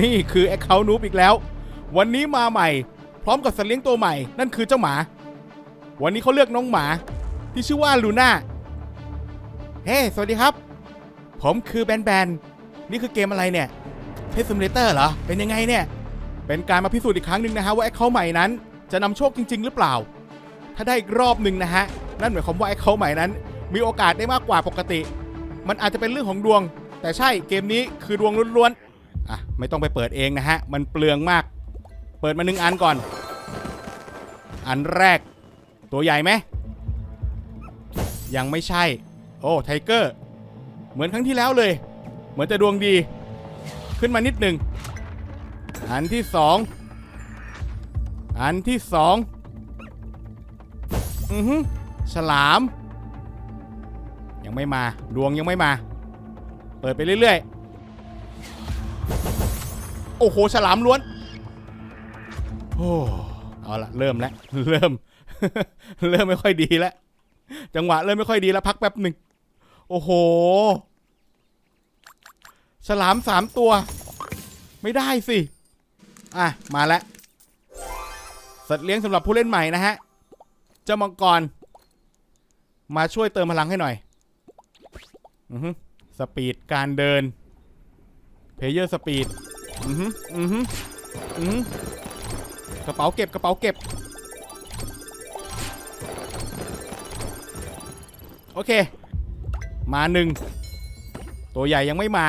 นี่คือแอคเคาท์นูบอีกแล้ว วันนี้มาใหม่ พร้อมกับสัตว์เลี้ยงตัวใหม่ นั่นคือเจ้าหมา วันนี้เขาเลือกน้องหมา ที่ชื่อว่าลูน่า เฮ้ สวัสดีครับ ผมคือแบนแบน นี่คือเกมอะไรเนี่ยเพสซิมเลเตอร์เหรอ เป็นยังไงเนี่ย เป็นการมาพิสูจน์อีกครั้งหนึ่งนะฮะว่าแอคเคาท์ใหม่นั้น จะนำโชคจริง ๆ หรือเปล่า ถ้าได้อีกรอบหนึ่งนะฮะ นั่นหมายความว่าแอคเคาท์ใหม่นั้น มีโอกาสได้มากกว่าปกติ มันอาจจะเป็นเรื่องของดวง แต่ใช่เกมนี้คือดวงล้วนๆ อะไม่ต้องไปเปิดเองนะฮะ มันเปลืองมาก เปิดมาหนึ่งอันก่อน อันแรก ตัวใหญ่ไหม ยังไม่ใช่ โอ้ไทเกอร์ เหมือนครั้งที่แล้วเลย เหมือนจะดวงดี ขึ้นมานิดหนึ่ง อันที่สอง อันที่สองอือฮึฉลาม ยังไม่มา ดวงยังไม่มา เปิดไปเรื่อยๆ โอ้โห ฉลามล้วน โอ้ เอาละเริ่มแล้ว เริ่ม เริ่มไม่ค่อยดีแล้ว จังหวะเริ่มไม่ค่อยดีแล้วพักแป๊บหนึ่ง โอ้โห ฉลามสามตัว ไม่ได้สิ อะ มาแล้ว สัตว์เลี้ยงสำหรับผู้เล่นใหม่นะฮะ เจ้ามังกร มาช่วยเติมพลังให้หน่อย อือฮึสปีดการเดิน เพเยอร์สปีด อือฮึอือฮึอือฮึกระเป๋าเก็บกระเป๋าเก็บ โอเค มาหนึ่ง ตัวใหญ่ยังไม่มา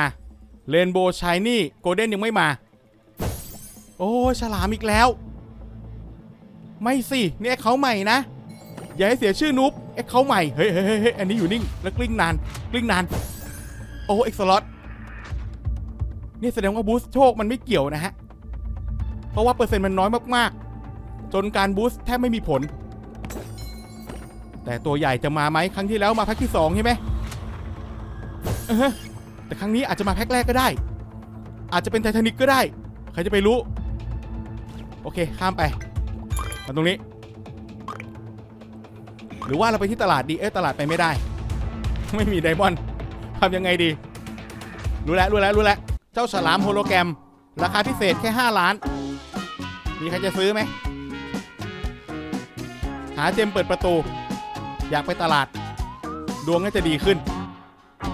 เรนโบว์ชายนี่โกลเด้นยังไม่มา โอ้ฉลามอีกแล้ว ไม่สิ นี่แอคเขาใหม่นะ อย่าให้เสียชื่อนุ๊บแอคเขาใหม่เฮ้ยเฮ้ยเฮ้ยเฮ้ยอันนี้อยู่นิ่ง แล้วกลิ้งนาน กลิ้งนาน โอ้เอ็กซ์ลอต นี่แสดงว่าบูสต์โชคมันไม่เกี่ยวนะฮะ เพราะว่าเปอร์เซ็นต์มันน้อยมากๆ จนการบูสต์แทบไม่มีผล แต่ตัวใหญ่จะมาไหมครั้งที่แล้วมาแพ็คที่สองใช่ไหมแต่ครั้งนี้อาจจะมาแพ็คแรกก็ได้ อาจจะเป็นไททานิกก็ได้ ใครจะไปรู้ โอเค ข้ามไป มาตรงนี้ หรือว่าเราไปที่ตลาดดีเอ๊ะตลาดไปไม่ได้ ไม่มีไดมอนด์ทำยังไงดี รู้แล้วรู้แล้วรู้แล้ว เจ้าฉลามโฮโลแกรม ราคาพิเศษแค่ 5 ล้าน มีใครจะซื้อไหม หาเจมเปิดประตู อยากไปตลาด ดวงน่าจะดีขึ้น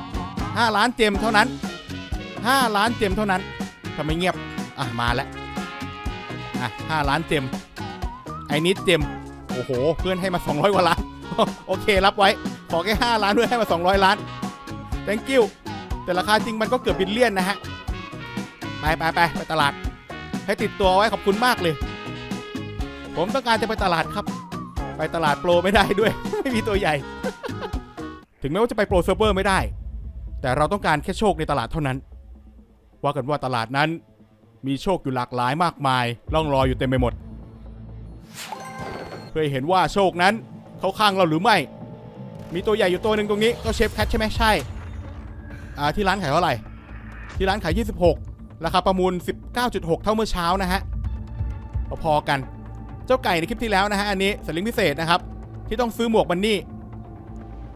5 ล้านเจมเท่านั้น 5 ล้านเจมเท่านั้นทำไมเงียบ อะ มาแล้ว อะ 5 ล้านเจมไอ้นิดเจมโอ้โห เพื่อนให้มา 200 กว่าล้าน โอเค รับไว้ ขอแค่ 5 ล้านด้วยให้มา 200 ล้าน thank you แต่ราคาจริงมันก็เกือบบิลเลียนนะฮะ ไปไปไปไปตลาด ให้ติดตัวไว้ขอบคุณมากเลย ผมต้องการจะไปตลาดครับ ไปตลาดโปรไม่ได้ด้วย ไม่มีตัวใหญ่ ถึงแม้ว่าจะไปโปรเซิร์ฟเวอร์ไม่ได้ แต่เราต้องการแค่โชคในตลาดเท่านั้น ว่ากันว่าตลาดนั้น มีโชคอยู่หลากหลายมากมายล่องรอยอยู่เต็มไปหมด เพื่อเห็นว่าโชคนั้นเขาข้างเราหรือไม่ มีตัวใหญ่อยู่ตัวหนึ่งตรงนี้ก็เชฟแคทใช่ไหมใช่ที่ร้านขายเท่าไหร่ที่ร้านขาย 26 ราคาประมูล 19.6 เท่าเมื่อเช้านะฮะพอๆกัน เจ้าไก่ในคลิปที่แล้วนะฮะอันนี้สลิงพิเศษนะครับ ที่ต้องซื้อหมวกบันนี่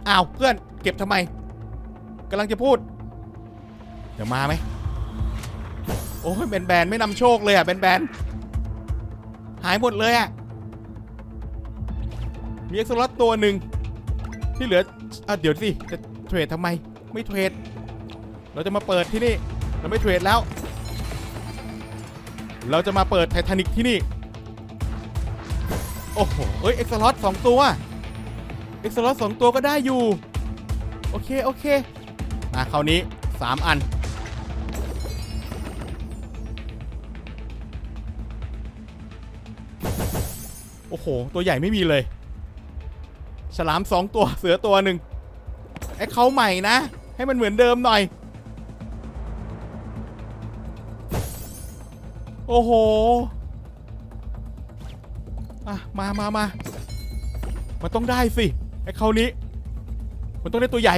อ้าวเพื่อนเก็บทำไมกำลังจะพูด เดี๋ยวมาไหมโอ้ยแบนแบนๆไม่นำโชคเลยอะแบนแบนๆหายหมดเลยอะมีเอ็กซ์ลอตตัวหนึ่งที่เหลืออะเดี๋ยวสิจะเทรดทำไมไม่เทรดเราจะมาเปิดที่นี่ เราไม่เทรดแล้ว เราจะมาเปิดไททานิกที่นี่ โอ้โห เอ้ย เอ็กซ์ลอตสองตัว เอ็กซ์ลอตสองตัวก็ได้อยู่ โอเค โอเคมาคราวนี้ 3 อัน โอ้โห ตัวใหญ่ไม่มีเลย ฉลามสองตัว เสือตัวหนึ่งไอ้เขาใหม่นะ ให้มันเหมือนเดิมหน่อย โอ้โหอะมามามามันต้องได้สิไอ้เขานี้ มันต้องได้ตัวใหญ่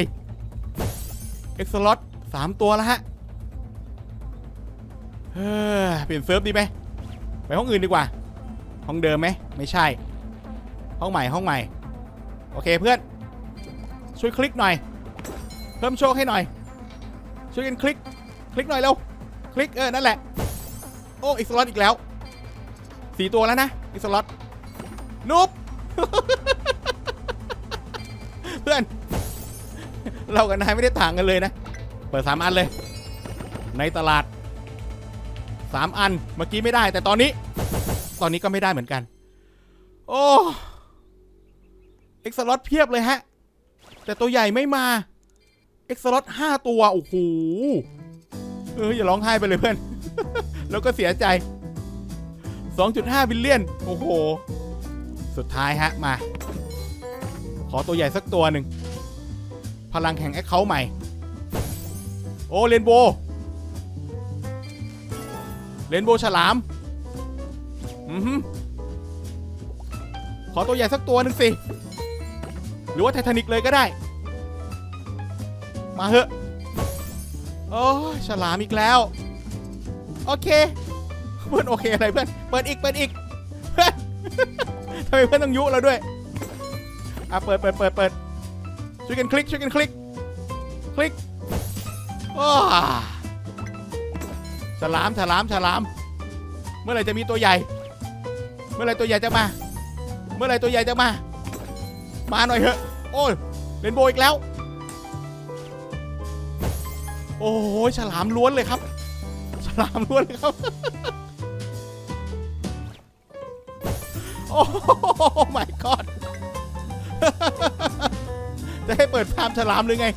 เอ็กซ์ลอตสามตัวแล้วฮะเฮ้ยเปลี่ยนเซิร์ฟดีไหมไปห้องอื่นดีกว่า ห้องเดิมไหมไม่ใช่ ห้องใหม่ห้องใหม่ โอเคเพื่อน ช่วยคลิกหน่อย เพิ่มโชคให้หน่อย ช่วยกันคลิก คลิกหน่อยเร็ว คลิกเออนั่นแหละ อ้อีกสล็อตอีกแล้วสี่ตัวแล้วนะอีกสล็อตนุบเพื่อน เรากับนายไม่ได้ต่างกันเลยนะ เปิดสามอันเลย ในตลาดสามอันเมื่อกี้ไม่ได้ แต่ตอนนี้ ตอนนี้ก็ไม่ได้เหมือนกัน โอ้เอ็กซ์ลอตเพียบเลยฮะ แต่ตัวใหญ่ไม่มาเอ็กซ์ลอตห้าตัว โอ้โหเอออย่าร้องไห้ไปเลยเพื่อน แล้วก็เสียใจ 2.5 บิลเลียน โอ้โห สุดท้ายฮะ มา ขอตัวใหญ่สักตัวหนึ่ง พลังแห่งแอคเคาท์ใหม่ โอ้เรนโบว์เรนโบว์ฉลาม อือหือขอตัวใหญ่สักตัวหนึ่งสิ หรือว่าไททานิกเลยก็ได้ มาเหอะ โอ้ฉลามอีกแล้ว โอเค เพื่อนโอเคอะไรเพื่อน เปิดอีก เปิดอีก เพื่อนทำไมเพื่อนต้องยุเราด้วย อะ เปิดเปิดเปิดเปิดช่วยกันคลิก ช่วยกันคลิก คลิกอ้าฉลามฉลามฉลาม เมื่อไหร่จะมีตัวใหญ่ เมื่อไหร่ตัวใหญ่จะมา เมื่อไหร่ตัวใหญ่จะมา มาหน่อยเถอะ โอ้ยเรนโบว์อีกแล้ว โอ้โห ฉลามล้วนเลยครับ ลามล้วนเลยครับ โอ้ my god จะให้เปิดฟามฉลามหรือไง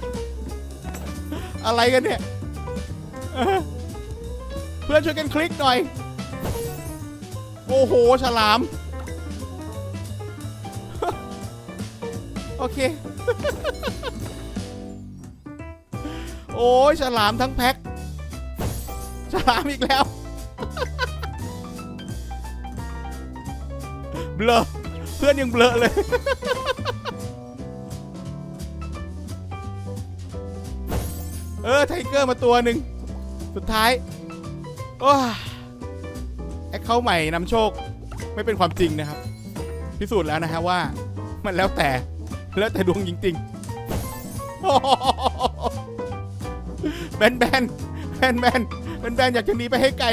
อะไรกันเนี่ยเออเพื่อนช่วยกันคลิกหน่อย โอ้โห ฉลาม โอเค โอ้ยฉลามทั้งแพ็ค ฉลามอีกแล้วเบลอเพื่อนยังเบลอเลย เออไทเกอร์มาตัวหนึ่งสุดท้ายโอ้ยแอคเคาท์ใหม่นำโชคไม่เป็นความจริงนะครับ พิสูจน์แล้วนะฮะว่า มันแล้วแต่แล้วแต่ดวงจริงๆแบนแบนแบนแบน แบนแบนอยากจะหนีไปให้ไกล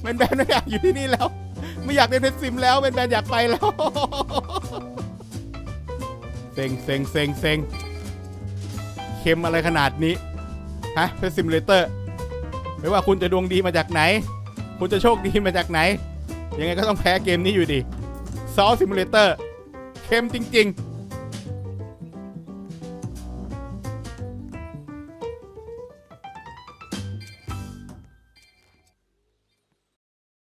แบนแบนไม่อยากอยู่ที่นี่แล้ว ไม่อยากเล่นเพชรซิมแล้วแบนแบนอยากไปแล้วเซ็งเซ็งเซ็งเซ็งเค็มอะไรขนาดนี้ฮะเพชรซิมเลเตอร์ไม่ว่าคุณจะดวงดีมาจากไหน คุณจะโชคดีมาจากไหน ยังไงก็ต้องแพ้เกมนี้อยู่ดีซอสซิมูเลเตอร์เค็มจริง ๆ